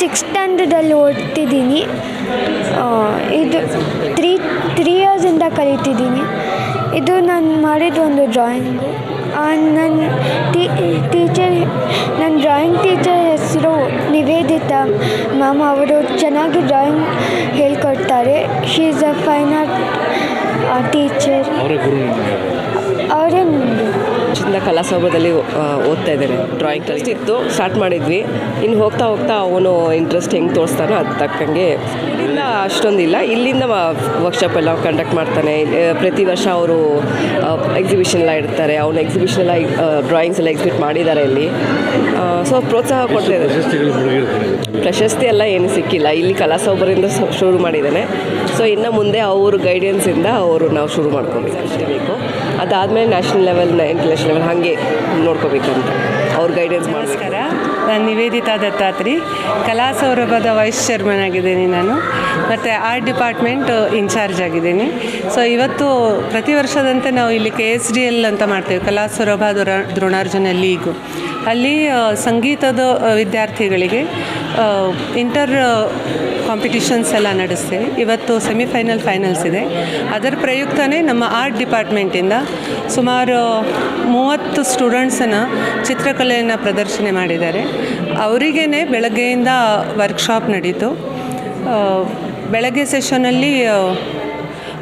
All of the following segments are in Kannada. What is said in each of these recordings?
ಸಿಕ್ಸ್ ಸ್ಟ್ಯಾಂಡರ್ಡಲ್ಲಿ ಓದ್ತಿದ್ದೀನಿ. ಇದು ತ್ರೀ ತ್ರೀ ಇಯರ್ಸಿಂದ ಕಲಿತಿದ್ದೀನಿ. ಇದು ನಾನು ಮಾಡಿದ ಒಂದು ಡ್ರಾಯಿಂಗು ನನ್ನ ಟೀಚರ್ ನನ್ನ ಡ್ರಾಯಿಂಗ್ ಟೀಚರ್ ಹೆಸರು ನಿವೇದಿತಾ. ಮ್ಯಾಮ್ ಅವರು ಚೆನ್ನಾಗಿ ಡ್ರಾಯಿಂಗ್ ಹೇಳ್ಕೊಡ್ತಾರೆ. She is a fine art teacher ಚಿಂದ ಕಲಾಸೌಭದಲ್ಲಿ ಓದ್ತಾ ಇದ್ದೇನೆ. ಡ್ರಾಯಿಂಗ್ ಕ್ಲಾಸ್ ಇತ್ತು ಸ್ಟಾರ್ಟ್ ಮಾಡಿದ್ವಿ. ಇನ್ನು ಹೋಗ್ತಾ ಹೋಗ್ತಾ ಅವನು ಇಂಟ್ರೆಸ್ಟ್ ಹೆಂಗೆ ತೋರಿಸ್ತಾನೋ ಅದು ತಕ್ಕಂಗೆ ಅಷ್ಟೊಂದಿಲ್ಲ. ಇಲ್ಲಿಂದ ವರ್ಕ್ಶಾಪ್ ಎಲ್ಲ ಕಂಡಕ್ಟ್ ಮಾಡ್ತಾನೆ. ಪ್ರತಿ ವರ್ಷ ಅವರು ಎಕ್ಸಿಬಿಷನ್ ಎಲ್ಲ ಇಡ್ತಾರೆ. ಅವ್ನ ಎಕ್ಸಿಬಿಷನ್ ಎಲ್ಲ ಡ್ರಾಯಿಂಗ್ಸ್ ಎಲ್ಲ ಎಕ್ಸಿಬಿಟ್ ಮಾಡಿದ್ದಾರೆ ಇಲ್ಲಿ. ಸೊ ಪ್ರೋತ್ಸಾಹ ಕೊಡ್ತಿದ್ದಾರೆ. ಪ್ರಶಸ್ತಿ ಎಲ್ಲ ಏನು ಸಿಕ್ಕಿಲ್ಲ. ಇಲ್ಲಿ ಕಲಾಸೌಭರಿಂದ ಸ- ಶುರು ಮಾಡಿದ್ದಾನೆ. ಸೊ ಇನ್ನು ಮುಂದೆ ಅವ್ರ ಗೈಡೆನ್ಸಿಂದ ಅವರು ನಾವು ಶುರು ಮಾಡ್ಕೋಬೇಕು. ಅಷ್ಟೇ ಬೇಕು. ಅದಾದಮೇಲೆ ನ್ಯಾಷನಲ್ ಲೆವೆಲ್ ಇಂಟರ್ನ್ಯಾಷನಲ್ ಲೆವೆಲ್ ಹಾಗೆ ನೋಡ್ಕೋಬೇಕಂತ. ಅವ್ರ ಗೈಡೆನ್ಸ್ ಮಾಡಬೇಕು. ನಮಸ್ಕಾರ. ನಾನು ನಿವೇದಿತಾ ದತ್ತಾತ್ರಿ ಕಲಾ ಸೌರಭದ ವೈಸ್ ಚೇರ್ಮನ್ ಆಗಿದ್ದೀನಿ ನಾನು. ಮತ್ತು ಆರ್ಟ್ ಡಿಪಾರ್ಟ್ಮೆಂಟ್ ಇನ್ಚಾರ್ಜ್ ಆಗಿದ್ದೀನಿ. ಸೊ ಇವತ್ತು ಪ್ರತಿ ವರ್ಷದಂತೆ ನಾವು ಇಲ್ಲಿ ಕೆ ಎಸ್ ಡಿ ಎಲ್ ಅಂತ ಮಾಡ್ತೇವೆ, ಕಲಾ ಸೌರಭ ದ್ರೋಣ ದ್ರೋಣಾರ್ಜುನ ಲೀಗು. ಅಲ್ಲಿ ಸಂಗೀತದ ವಿದ್ಯಾರ್ಥಿಗಳಿಗೆ ಇಂಟರ್ ಕಾಂಪಿಟಿಷನ್ಸ್ ಎಲ್ಲ ನಡೆಸ್ತೀವಿ. ಇವತ್ತು ಸೆಮಿಫೈನಲ್ ಫೈನಲ್ಸ್ ಇದೆ. ಅದರ ಪ್ರಯುಕ್ತನೇ ನಮ್ಮ ಆರ್ಟ್ ಡಿಪಾರ್ಟ್ಮೆಂಟಿಂದ ಸುಮಾರು ಮೂವತ್ತು ಸ್ಟೂಡೆಂಟ್ಸನ್ನು ಚಿತ್ರಕಲೆಯನ್ನು ಪ್ರದರ್ಶನ ಮಾಡಿದ್ದಾರೆ. ಅವರಿಗೇ ಬೆಳಗ್ಗೆಯಿಂದ ವರ್ಕ್ಶಾಪ್ ನಡೀತು. ಬೆಳಗ್ಗೆ ಸೆಷನಲ್ಲಿ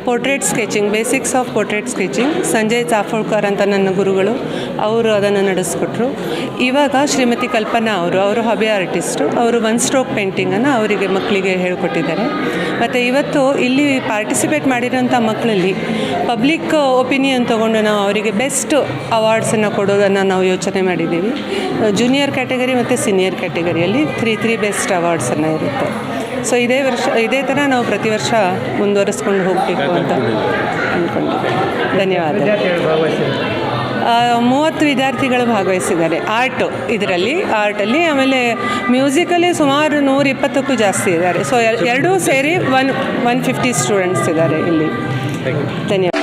portrait sketching basics of portrait sketching Sanjay Chapholkar ಅಂತ ನನ್ನ ಗುರುಗಳು ಅವರು ಅದನ್ನು ನಡೆಸ್ಕೊಟ್ರು. ಇವಾಗ ಶ್ರೀಮತಿ ಕಲ್ಪನಾ ಅವರು ಅವರು ಹಾಬಿ ಆರ್ಟಿಸ್ಟು ಅವರು ಒನ್ ಸ್ಟ್ರೋಕ್ ಪೇಂಟಿಂಗನ್ನು ಅವರಿಗೆ ಮಕ್ಕಳಿಗೆ ಹೇಳ್ಕೊಟ್ಟಿದ್ದಾರೆ. ಮತ್ತು ಇವತ್ತು ಇಲ್ಲಿ ಪಾರ್ಟಿಸಿಪೇಟ್ ಮಾಡಿರೋಂಥ ಮಕ್ಕಳಲ್ಲಿ ಪಬ್ಲಿಕ್ ಒಪಿನಿಯನ್ ತೊಗೊಂಡು ನಾವು ಅವರಿಗೆ ಬೆಸ್ಟ್ ಅವಾರ್ಡ್ಸನ್ನು ಕೊಡೋದನ್ನು ನಾವು ಯೋಚನೆ ಮಾಡಿದ್ದೀವಿ. ಜೂನಿಯರ್ ಕ್ಯಾಟಗರಿ ಮತ್ತು ಸೀನಿಯರ್ ಕ್ಯಾಟಗರಿಯಲ್ಲಿ ತ್ರೀ ತ್ರೀ ಬೆಸ್ಟ್ ಅವಾರ್ಡ್ಸನ್ನು ಇರುತ್ತೆ. ಸೊ ಇದೇ ವರ್ಷ ಇದೇ ಥರ ನಾವು ಪ್ರತಿ ವರ್ಷ ಮುಂದುವರಿಸ್ಕೊಂಡು ಹೋಗಬೇಕು ಅಂತ ಅಂದ್ಕೊಂಡಿದ್ದೀವಿ ಧನ್ಯವಾದ ಮೂವತ್ತು ವಿದ್ಯಾರ್ಥಿಗಳು ಭಾಗವಹಿಸಿದ್ದಾರೆ. ಆರ್ಟು ಇದರಲ್ಲಿ ಆರ್ಟಲ್ಲಿ ಆಮೇಲೆ ಮ್ಯೂಸಿಕಲ್ಲಿ ಸುಮಾರು ನೂರ ಇಪ್ಪತ್ತಕ್ಕೂ ಜಾಸ್ತಿ ಇದ್ದಾರೆ. ಸೊ ಎರಡೂ ಸೇರಿ ಒನ್ ಒನ್ ಫಿಫ್ಟಿ ಸ್ಟೂಡೆಂಟ್ಸ್ ಇದ್ದಾರೆ ಇಲ್ಲಿ. ಧನ್ಯವಾದ.